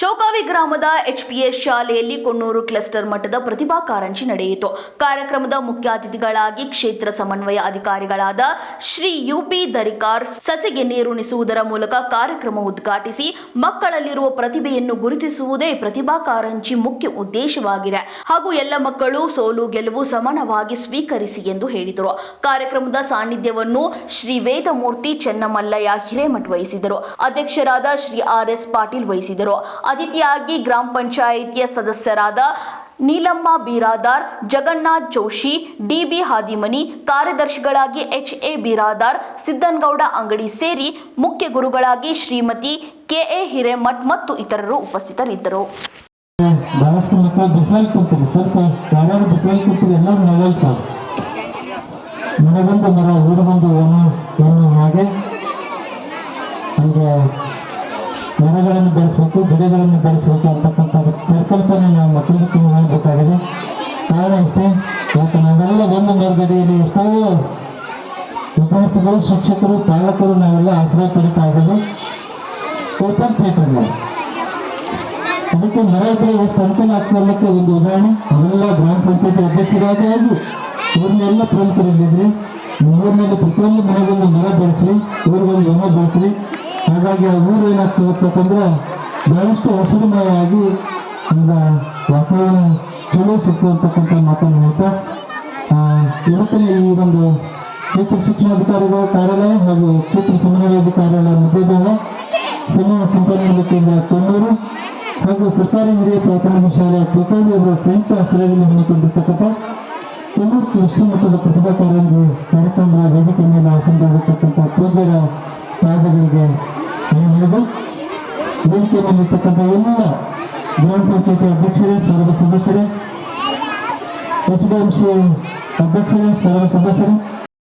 ಚೌಕಾವಿ ಗ್ರಾಮದ ಎಚ್ಪಿಎಸ್ ಶಾಲೆಯಲ್ಲಿ ಕೊಣ್ಣೂರು ಕ್ಲಸ್ಟರ್ ಮಟ್ಟದ ಪ್ರತಿಭಾ ಕಾರಂಜಿ ನಡೆಯಿತು. ಕಾರ್ಯಕ್ರಮದ ಮುಖ್ಯ ಅತಿಥಿಗಳಾಗಿ ಕ್ಷೇತ್ರ ಸಮನ್ವಯ ಅಧಿಕಾರಿಗಳಾದ ಶ್ರೀ ಯುಪಿ ದರಿಕಾರ್ ಸಸಿಗೆ ನೀರುಣಿಸುವುದರ ಮೂಲಕ ಕಾರ್ಯಕ್ರಮ ಉದ್ಘಾಟಿಸಿ, ಮಕ್ಕಳಲ್ಲಿರುವ ಪ್ರತಿಭೆಯನ್ನು ಗುರುತಿಸುವುದೇ ಪ್ರತಿಭಾ ಕಾರಂಜಿ ಮುಖ್ಯ ಉದ್ದೇಶವಾಗಿದೆ. ಹಾಗೂ ಎಲ್ಲ ಮಕ್ಕಳು ಸೋಲು ಗೆಲುವು ಸಮಾನವಾಗಿ ಸ್ವೀಕರಿಸಿ ಎಂದು ಹೇಳಿದರು. ಕಾರ್ಯಕ್ರಮದ ಸಾನ್ನಿಧ್ಯವನ್ನು ಶ್ರೀ ವೇದಮೂರ್ತಿ ಚೆನ್ನಮಲ್ಲಯ್ಯ ಹಿರೇಮಠ್ ವಹಿಸಿದರು. ಅಧ್ಯಕ್ಷರಾದ ಶ್ರೀ ಆರ್ ಎಸ್ ಪಾಟೀಲ್ ವಹಿಸಿದರು. ಅತಿಥಿಯಾಗಿ ಗ್ರಾಮ ಪಂಚಾಯಿತಿಯ ಸದಸ್ಯರಾದ ನೀಲಮ್ಮ ಬೀರಾದಾರ್, ಜಗನ್ನಾಥ್ ಜೋಶಿ, ಡಿಬಿ ಹಾದಿಮನಿ, ಕಾರ್ಯದರ್ಶಿಗಳಾಗಿ ಎಚ್ ಎ ಬೀರಾದಾರ್, ಸಿದ್ದನಗೌಡ ಅಂಗಡಿ ಸೇರಿ ಮುಖ್ಯ ಗುರುಗಳಾಗಿ ಶ್ರೀಮತಿ ಕೆಎ ಹಿರೇಮಠ್ ಮತ್ತು ಇತರರು ಉಪಸ್ಥಿತರಿದ್ದರು. ಮರಗಳನ್ನು ಬೆಳೆಸಬೇಕು, ಗಿಡಗಳನ್ನು ಬೆಳೆಸಬೇಕು ಅಂತಕ್ಕಂಥ ಪರಿಕಲ್ಪನೆ ನಾವು ಮಕ್ಕಳಿಗೆ ತುಂಬ ಹೇಳಬೇಕಾಗಿದೆ. ಕಾರಣ ಇಷ್ಟೇ ಯಾಕೆ ನಾವೆಲ್ಲ ಒಂದು ಮಾರ್ಗಡಿಯಲ್ಲಿ ಎಷ್ಟೋ ವಿದ್ಯಾರ್ಥಿಗಳು, ಶಿಕ್ಷಕರು, ಪಾಲಕರು ನಾವೆಲ್ಲ ಆಶ್ರಯ ಪಡಿತಾ ಇದ್ದೀವಿ ಓಪನ್ ಥಿಯೇಟರ್ಗಳು ಅದಕ್ಕೆ ಮರ ಇದ್ರೆ ಎಷ್ಟು ಅನುಕೂಲ ಒಂದು ಉದಾಹರಣೆ. ಅವೆಲ್ಲ ಗ್ರಾಮ ಪಂಚಾಯತಿ ಅಧ್ಯಕ್ಷರಾಗಿ ಆಗಿ ಊರಿನೆಲ್ಲ ಪ್ರಮುಖರಲ್ಲಿದ್ರಿ. ಊರಿನಲ್ಲಿ ಪ್ರತಿಯೊಂದು ಮನೆಗೊಂದು ಮರ ಬೆಳೆಸ್ರಿ, ಊರಿಗೊಂದು ಎಮ್ಮೆ ಬೆಳೆಸ್ರಿ. ಹಾಗಾಗಿ ಆ ಊರು ಏನಾಗ್ತದಪ್ಪಂದ್ರೆ ಬಹಳಷ್ಟು ಹಸಿರುಮಯವಾಗಿ ಈಗ ವಾತಾವರಣ ಚಲೋ ಸಿಕ್ತು ಅಂತಕ್ಕಂಥ ಮಾತನ್ನು ಹೇಳ್ತಾ ಇವತ್ತಿನ ಈ ಒಂದು ಕ್ಷೇತ್ರ ಶಿಕ್ಷಣಾಧಿಕಾರಿಗಳ ಕಾರ್ಯಾಲಯ ಹಾಗೂ ಕ್ಷೇತ್ರ ಕಾರ್ಯಾಲಯ ಮಧ್ಯದಲ್ಲಿ ಸಮಯ ಸಂಪನ್ಮೂಲ ಕೇಂದ್ರ ಕೊಣ್ಣೂರು ಹಾಗೂ ಸರ್ಕಾರಿ ಹಿರಿಯ ಪ್ರಾಥಮಿಕ ಶಾಲೆ ತುಕಾಲಿ ಅವರ ಸಂಯುಕ್ತ ಆಶ್ರಯದಲ್ಲಿ ಹಮ್ಮಿಕೊಂಡಿರ್ತಕ್ಕಂಥ ಕೊಣ್ಣೂರು ಕೃಷಿ ಮಟ್ಟದ ಪ್ರತಿಭಾ ಕಾರಂಜಿ ಕಾರ್ಯಕ್ರಮದ ವೇದಿಕೆ ಮೇಲೆ ಆಸನವಾಗಿರ್ತಕ್ಕಂಥ ಪೂಜ್ಯರ ಪಾದಗಳಿಗೆ ಹೇಳಿದೆ ವೇದಿಕೆ ಮೇಲಿರ್ತಕ್ಕಂಥ ಎಲ್ಲ ಗ್ರಾಮ ಪಂಚಾಯತಿ ಅಧ್ಯಕ್ಷರೇ ಸರ್ವ ಸದಸ್ಯರೇ ಎಸ್ ಡಿ ಎಂ ಸಿ ಅಧ್ಯಕ್ಷರೇ ಸರ್ವ ಸದಸ್ಯರೇ